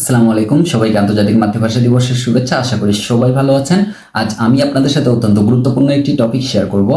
আসসালামু আলাইকুম, সবাইকে আন্তর্জাতিক মাতৃভাষা দিবসের শুভেচ্ছা। আশা করি সবাই ভালো আছেন। আজ আমি আপনাদের সাথে অত্যন্ত গুরুত্বপূর্ণ একটি টপিক শেয়ার করব।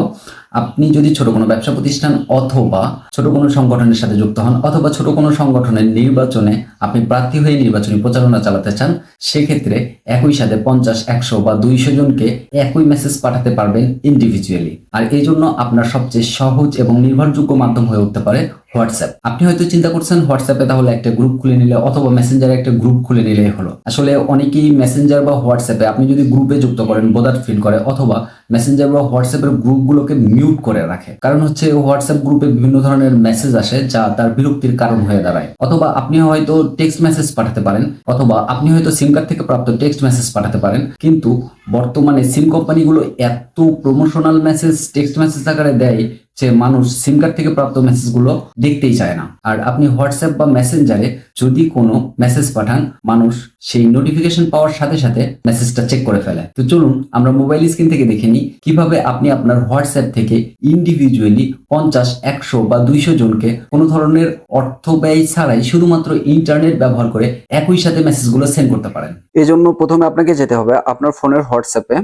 আপনি যদি ছোট কোনো ব্যবসা প্রতিষ্ঠান অথবা ছোট কোনো সংগঠনের সাথে যুক্ত হন অথবা ছোট কোনো সংগঠনের নির্বাচনে আপনি প্রার্থী হয়ে নির্বাচনী প্রচারণা চালাতে চান, সেক্ষেত্রে একই সাথে পঞ্চাশ, একশো বা দুইশো জনকে একই মেসেজ পাঠাতে পারবেন ইন্ডিভিজুয়ালি আর এই জন্য আপনার সবচেয়ে সহজ এবং নির্ভরযোগ্য মাধ্যম হয়ে উঠতে পারে হোয়াটসঅ্যাপ আপনি হয়তো চিন্তা করছেন হোয়াটসঅ্যাপে তাহলে একটা গ্রুপ খুলে নিলে অথবা মেসেঞ্জারে একটা গ্রুপ খুলে নিলেই হলো। আসলে অনেকেই মেসেঞ্জার বা হোয়াটসঅ্যাপে আপনি যদি গ্রুপে যুক্ত করেন বোদার ফিল করে, অথবা মেসেঞ্জার বা হোয়াটসঅ্যাপের গ্রুপগুলোকে মিউট করে রাখে। কারণ হচ্ছে হোয়াটসঅ্যাপ গ্রুপে বিভিন্ন ধরনের মেসেজ আসে যা তার বিরক্তির কারণ হয়ে দাঁড়ায়। অথবা আপনি হয়তো টেক্সট মেসেজ পাঠাতে পারেন, অথবা আপনি হয়তো সিম কার্ড থেকে প্রাপ্ত টেক্সট মেসেজ পাঠাতে পারেন, কিন্তু বর্তমানে সিম কোম্পানিগুলো এত প্রমোশনাল মেসেজ টেক্সট মেসেজ আকারে দেয় যে মানুষ সিম কার্ড থেকে প্রাপ্ত মেসেজগুলো দেখতেই চায় না। আর আপনি হোয়াটসঅ্যাপ বা মেসেঞ্জারে যদি কোনো মেসেজ পাঠান, মানুষ সেই নোটিফিকেশন পাওয়ার সাথে সাথে মেসেজটা চেক করে ফেলে। তো চলুন, আমরা মোবাইল স্ক্রিন থেকে দেখে নিই কীভাবে আপনি আপনার হোয়াটসঅ্যাপ থেকে ইন্ডিভিজুয়ালি পঞ্চাশ, একশো বা দুইশো জনকে কোনো ধরনের অর্থ ব্যয় ছাড়াই শুধুমাত্র ইন্টারনেট ব্যবহার করে একই সাথে মেসেজগুলো সেন্ড করতে পারেন। এজন্য প্রথমে আপনাকে যেতে হবে আপনার ফোনের হোয়াটসঅ্যাপে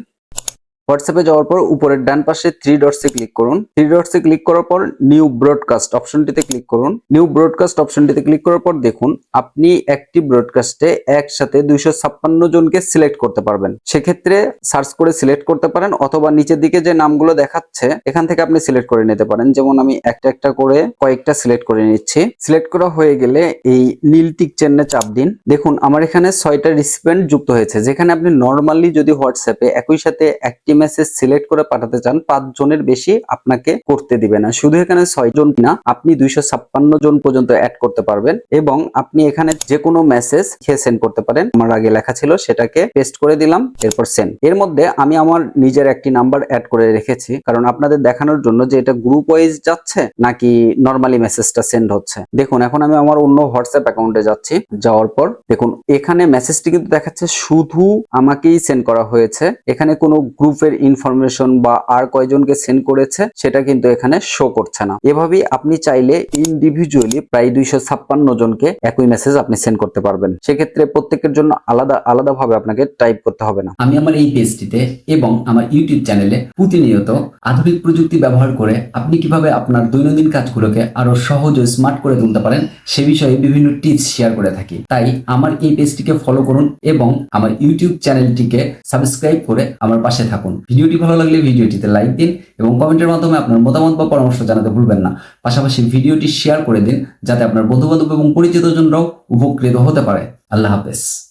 হোয়াটসঅ্যাপে যাওয়ার পর উপরের ডান পাশে থ্রি ডটসে ক্লিক করুন। থ্রি ডটসে ক্লিক করার পর নিউ ব্রডকাস্ট অপশনটিতে ক্লিক করুন। নিউ ব্রডকাস্ট অপশনটিতে ক্লিক করার পর দেখুন, আপনি একটি ব্রডকাস্টে একসাথে দুইশো ছাপ্পান্ন জনকে সিলেক্ট করতে পারবেন। সেক্ষেত্রে সার্চ করে সিলেক্ট করতে পারেন অথবা নিচের দিকে যে নামগুলো দেখাচ্ছে, এখান থেকে আপনি সিলেক্ট করে নিতে পারেন। যেমন আমি একটা একটা করে কয়েকটা সিলেক্ট করে নিচ্ছি। সিলেক্ট করা হয়ে গেলে এই নীল টিক চেন্নে চাপ দিন। দেখুন, আমার এখানে ছয়টা রিসিপেন্ট যুক্ত হয়েছে। যেখানে আপনি নর্মালি যদি হোয়াটসঅ্যাপে একই সাথে একটি মেসেজ সিলেক্ট করে পাঠাতে চান, পাঁচ জনের বেশি আপনাকে করতে দিবে না। শুধু এখানে ছয় জন না আপনি দুইশো ছাপ্পান্ন জন পর্যন্ত অ্যাড করতে পারবেন এবং আপনি এখানে যে কোনো মেসেজ খেয়ে সেন্ড করতে পারেন। আমার আগে লেখা ছিল, সেটাকে পেস্ট করে দিলাম, এরপর সেন্ড এর মধ্যে আমি আমার নিজের একটি নাম্বার অ্যাড করে রেখেছি, কারণ আপনাদের দেখানোর জন্য যে এটা গ্রুপ ওয়াইজ যাচ্ছে নাকি নর্মালি মেসেজটা সেন্ড হচ্ছে। দেখুন, এখন আমি আমার অন্য হোয়াটসঅ্যাপ অ্যাকাউন্টে যাচ্ছি। যাওয়ার পর, দেখুন, এখানে মেসেজটি কিন্তু দেখাচ্ছে, শুধু আমাকেই সেন্ড করা হয়েছে। এখানে কোনো গ্রুপের ইনফরমেশন বা আর কয়জনকে সেন্ড করেছে, সেটা কিন্তু এখানে শো করছে না। এভাবেই আপনি চাইলে ইন্ডিভিজুয়ালি প্রায় দুইশো ছাপ্পান্ন জনকে একই মেসেজ আপনি সেন্ড করতে পারবেন। সেক্ষেত্রে প্রত্যেকের জন্য আলাদা, আলাদাভাবে আপনাকে টাইপ করতে হবে না। আমি আমার এই পেজটিতে এবং আমার ইউটিউব চ্যানেলে প্রতিনিয়ত আধুনিক প্রযুক্তি ব্যবহার করে আপনি কীভাবে আপনার দৈনন্দিন কাজগুলোকে আরও সহজ ও স্মার্ট করে তুলতে পারেন, সে বিষয়ে বিভিন্ন টিপস শেয়ার করে থাকি। তাই আমার এই পেজটিকে ফলো করুন এবং আমার ইউটিউব চ্যানেলটিকে সাবস্ক্রাইব করে আমার পাশে থাকুন। ভিডিওটি ভালো লাগলে ভিডিওটিতে লাইক দিন এবং কমেন্টের মাধ্যমে আপনার মতামত বা পরামর্শ জানাতে ভুলবেন না। পাশাপাশি ভিডিওটি শেয়ার করে দিন, যাতে আপনার বন্ধু বান্ধব এবং পরিচিত জনরাও উপকৃত হতে পারে। আল্লাহ হাফেজ।